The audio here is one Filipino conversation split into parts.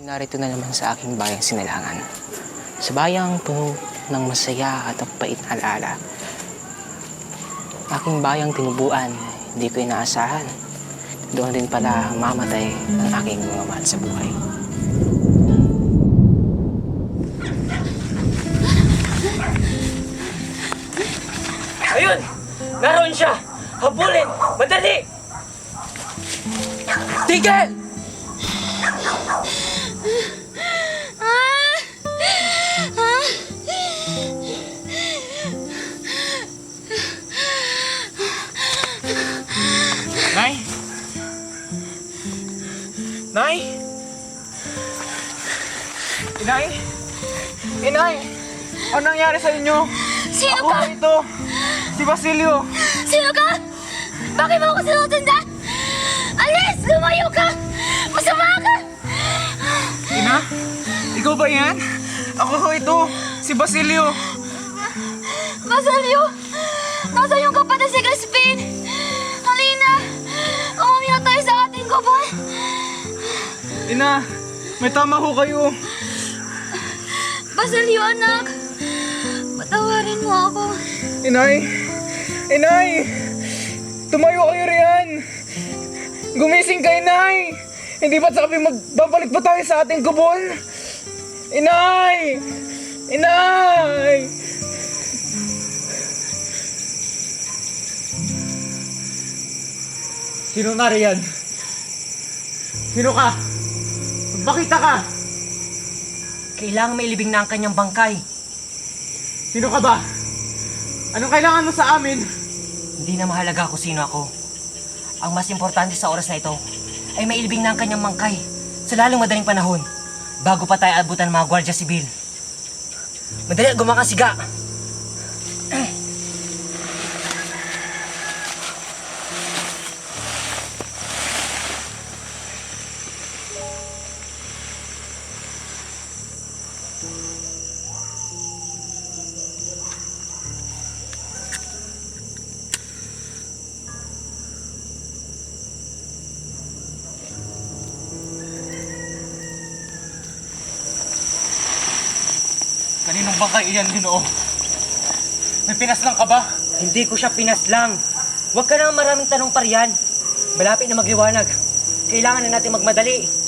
Narito na naman sa aking bayang sinilangan. Sa bayang puno ng masaya at pait na alaala. Aking bayang tinubuan, hindi ko inaasahan. Doon din pala mamatay ang aking mga mahal sa buhay. Ayun! Naroon siya! Habulin! Madali! Tigil! Nay? Inay? Inay? Ano nangyari sa inyo? Sino Ako ka? ito! Si Basilio! Sino ka? Bakit mo ako sinusundan? Alis! Lumayo ka! Masama ka! Ina? Ikaw ba yan? Ako ho ito! Si Basilio! Basilio! Nasa yung kapatid si Crispin! Ina! May tama ho kayo! Basilio, anak! Patawarin mo ako. Inay! Inay! Tumayo kayo riyan! Gumising ka, Inay! Hindi ba't sabi magbabalik pa tayo sa ating kubol? Inay! Inay! Sino na riyan? Sino ka? Bakit ka? Kailangan may libing na ang kanyang bangkay. Sino ka ba? Anong kailangan mo sa amin? Hindi na mahalaga kung sino ako. Ang mas importante sa oras na ito ay may ilibing na ang kanyang bangkay sa lalong madaling panahon bago pa tayo abutan ng mga gwardya sibil. Madali, gumakasiga! Kaninong bangkay iyan, Ginoo? May pinaslang ka ba? Hindi ko siya pinaslang. Huwag ka na maraming tanong pa riyan. Malapit na magliwanag. Kailangan na natin magmadali.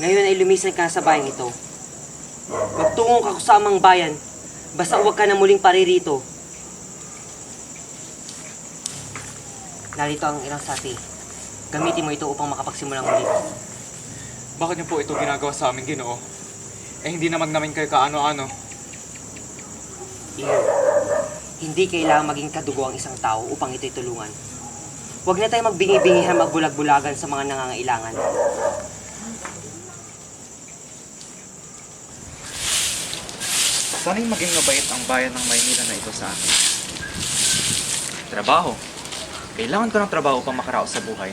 Ngayon ay lumisan ka sa bayang ito. Magtungo ka sa amang bayan. Basta huwag ka na muling paririto. Narito ang ilang sati. Gamitin mo ito upang makapagsimulang muli. Bakit niyo po ito ginagawa sa amin, Ginoo? Eh hindi naman namin kayo kaano-ano. Iyo, hindi kailangan maging kadugo ang isang tao upang ito'y tulungan. Huwag na tayo magbingi-bingihan magbulag-bulagan sa mga nangangailangan. Sana'y maging mabait ang bayan ng Maynila na ito sa akin. Trabaho. Kailangan ko ng trabaho upang makaraos sa buhay.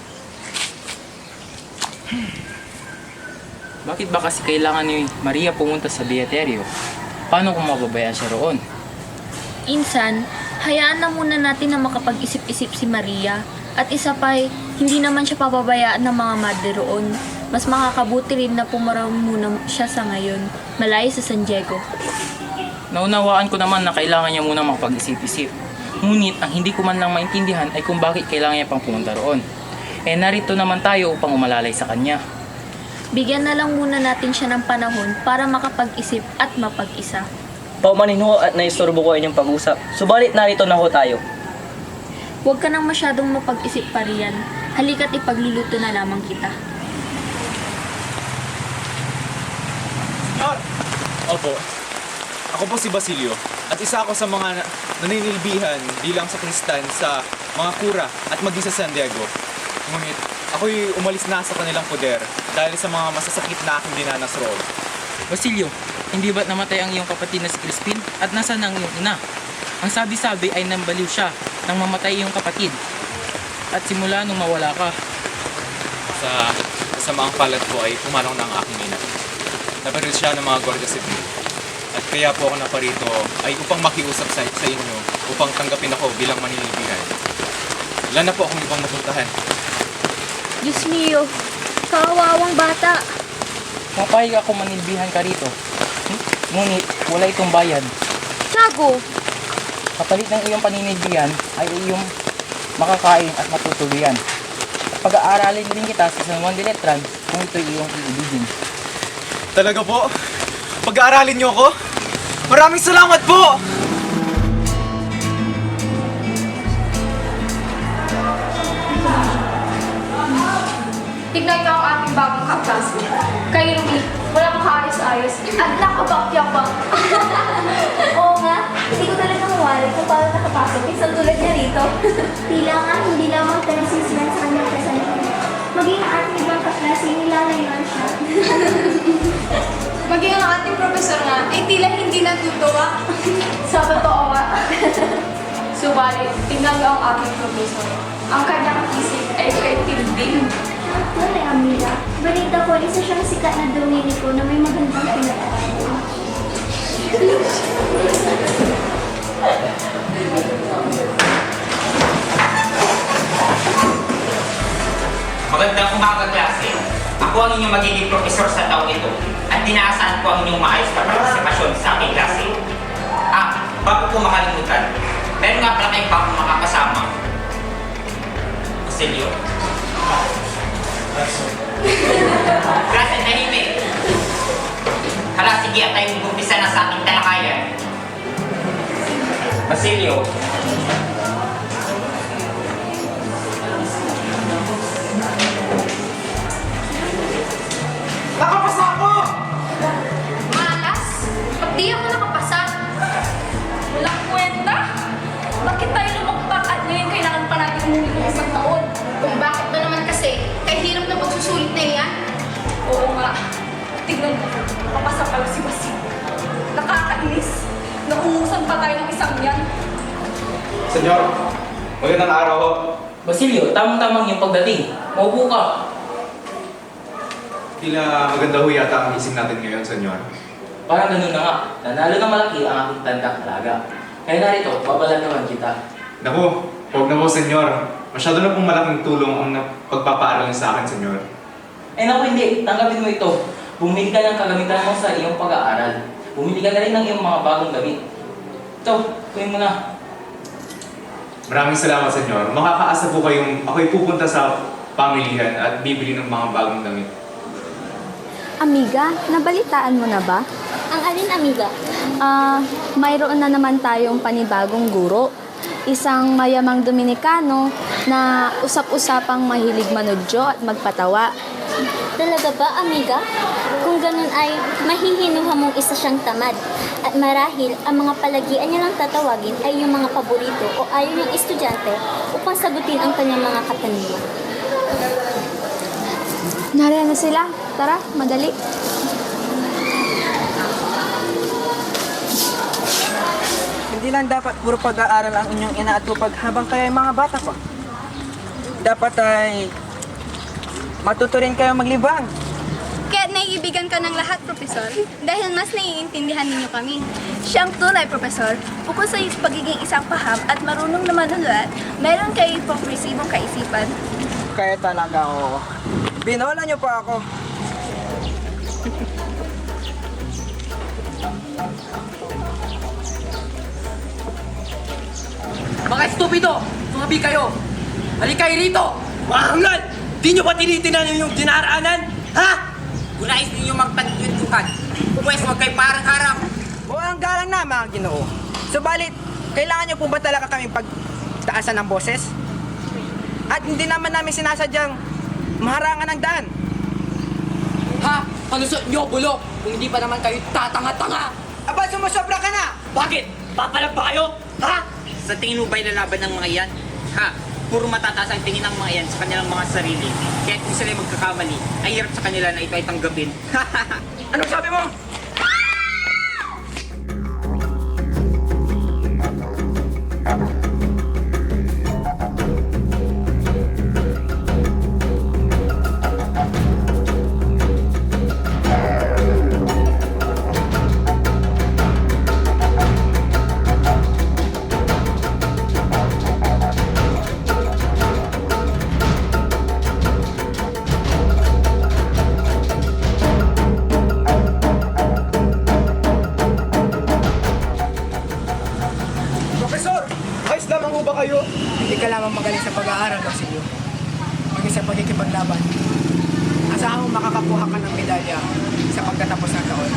Bakit ba kasi kailangan ni Maria pumunta sa Beaterio? Paano kung mababayaan siya roon? Insan, hayaan na muna natin na makapag-isip-isip si Maria. At isa pa'y, hindi naman siya pababayaan ng mga madre roon. Mas makakabuti rin na pumaraw muna siya sa ngayon, malayo sa San Diego. Naunawaan ko naman na kailangan niya muna makapag-isip-isip. Ngunit ang hindi ko man lang maintindihan ay kung bakit kailangan niya pang pumunta roon. Eh narito naman tayo upang umalalay sa kanya. Bigyan na lang muna natin siya ng panahon para makapag-isip at mapag-isa. Paumanin ho at naistorbo ko inyong pag-usap. Subalit narito na ho tayo. Huwag ka nang masyadong mapag-isip pa riyan. Halika't ipagluluto na lamang kita. Opo. Ako po si Basilio at isa ako sa mga na- naninilbihan bilang sa kristan sa mga kura at maging sa San Diego. Ngunit ako'y umalis na sa kanilang poder dahil sa mga masasakit na aking dinanas roon. Basilio, hindi ba't namatay ang iyong kapatid na si Crispin? At nasaan ang iyong ina? Ang sabi-sabi ay nambaliw siya nang mamatay iyong kapatid. At simula nung mawala ka, Sa kasamaang palad ko ay pumalong na ang aking ina. Nabaril siya ng mga Guardia Civil. Kaya po ako naparito ay upang makiusap sa, sa inyo upang tanggapin ako bilang maninilbihan. Wala na po akong ibang mapuntahan. Diyos mio, kaawawang bata. mapahig ako manilbihan ka rito. Hmm? Ngunit wala itong bayad. Tiago, Kapalit ng iyong paninilbihan ay iyong makakain at matutuluyan. Pag-aaralin din kita sa San Juan de Letran kung ito'y iyong iibigin. Talaga po? Pag-aaralin niyo ako? Maraming salamat po! Tignan niyo ang ating bagong kaklase. Kay Rumi, walang kaayos-ayos at nakabakyak-bak. Oo nga, hindi ko talaga mawari kung paano nakapasok. Isang tulad niya rito. Tila nga, hindi lamang tayo sisiyan sa kanyang kasalanan. Maging ating ibang kaklase, nilalayuan siya. Maging ang ating profesor nga, ay tila hindi natutuwa. Sa totoo nga. Subalit, tingnan ang ating profesor. Ang kanyang isip ay creative din. Tunay, Amila. Balita ko, isa siyang sikat na Dominico na may magandang pinag-aralan. Magandang umaga klase. Ako ang inyong magiging profesor sa taong ito at tinaasan ko ang inyong maayos na partisipasyon sa aking klase. Ah, bago ko makalimutan, meron nga pala kayong bagong makakasama. Basilio. Klase, tahimik. Hala, sige at tayo mag-umpisa na sa ating talakayan. Basilio, Senyor, magandang araw ho. Basilio, tamang-tamang yung pagdating. Maupo ka. Tila maganda ho yata ang ising natin ngayon, senyor. Parang ganun na nga. Nanalo na malaki ang aking tandang alaga. Kaya narito, babalataman kita. Naku, huwag na po, senyor. Masyado na pong malaking tulong ang pagpapaaral niyo sa akin, senyor. Eh naku hindi, tanggapin mo ito. Bumili ka ng kagamitan mo sa iyong pag-aaral. Bumili ka na rin ng iyong mga bagong damit. Ito, kunin mo na. Maraming salamat, senyor. Makakaasa po kayong ako'y pupunta sa pamilihan at bibili ng mga bagong damit. Amiga, nabalitaan mo na ba? Ang alin, amiga? Ah, mayroon na naman tayong panibagong guro. Isang mayamang Dominikano na usap-usapang mahilig manudyo at magpatawa. Talaga ba, amiga? Kung ganun ay mahihinuha mong isa siyang tamad. At marahil, ang mga palagian niya lang tatawagin ay yung mga paborito o ayaw niyang estudyante upang sagutin ang kanyang mga katanungan. Nariyan na sila. Tara, madali. Hindi lang dapat puro pag-aaral ang inyong inaatupag habang kayo ay mga bata pa. Dapat ay matuto rin kayo maglibang. Kaya naiibigan ka ng lahat, Profesor, dahil mas naiintindihan ninyo kami. Siyang tunay, Profesor. Bukod sa pagiging isang paham at marunong na manulat, meron kayo progresibong kaisipan. Kaya talaga ako. Binola niyo pa ako. Mga estupido! Tumabi kayo! Halika kayo rito! Mga hamlan! Di nyo ba tinitinan yung dinaraanan? Ha? kung nais ninyo magpagkwentuhan, pwes huwag kayo parang harap. O ang galang na mga ginoo. Subalit, kailangan niyo po ba talaga kami pagtaasan ng boses? At hindi naman namin sinasadyang maharangan ng daan. Ha? Palusot nyo, bulok! Kung hindi pa naman kayo tatanga-tanga! Aba, sumusobra ka na! Bakit? Papalag ba kayo? Ha? Sa tingin mo ba'y lalaban ng mga yan? Ha? Puro matataas ang tingin ng mga yan sa kanilang mga sarili. Kaya kung sila magkakamali, ay hirap sa kanila na ito ay tanggapin. Ano sabi mo? Makakakuha ka ng medalya sa pagtatapos ng taon.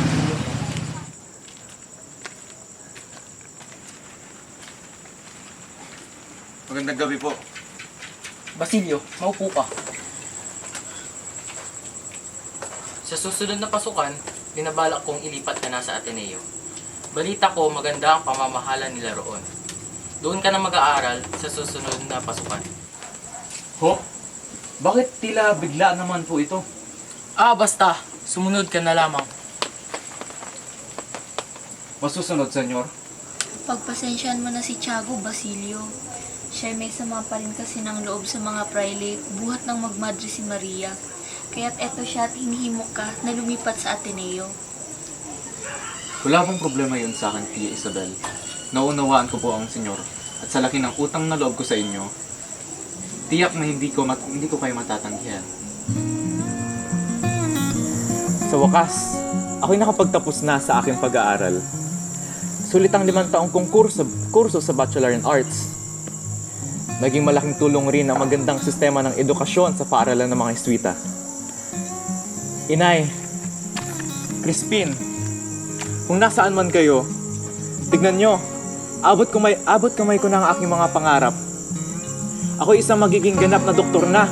Magandang gabi po. Basilio, maupo ka. Sa susunod na pasukan, binabalak kong ilipat ka na sa Ateneo. Balita ko maganda ang pamamahala nila roon. Doon ka na mag-aaral sa susunod na pasukan. Ho? Bakit tila bigla naman po ito? Ah, basta. Sumunod ka na lamang. Masusunod, senyor. Pagpasensyahan mo na si Tiago, Basilio. Siya ay may sama pa rin kasi ng loob sa mga prele, buhat ng magmadre si Maria. Kaya't eto siya at hinihimok ka na lumipat sa Ateneo. Wala pong problema yun sa akin, Tia Isabel. Naunawaan ko po ang senyor. At sa laki ng utang na loob ko sa inyo, tiyak na hindi ko, mat- hindi ko kayo matatanggihan. Sa wakas, ako'y nakapagtapos na sa aking pag-aaral. Sulit ang limang taong kong kurso, kurso sa Bachelor in Arts. Naging malaking tulong rin ang magandang sistema ng edukasyon sa paaralan ng mga estwita. Inay, Crispin, kung nasaan man kayo, tignan nyo, abot kamay, abot kamay ko na ang aking mga pangarap. Ako isang magiging ganap na doktor na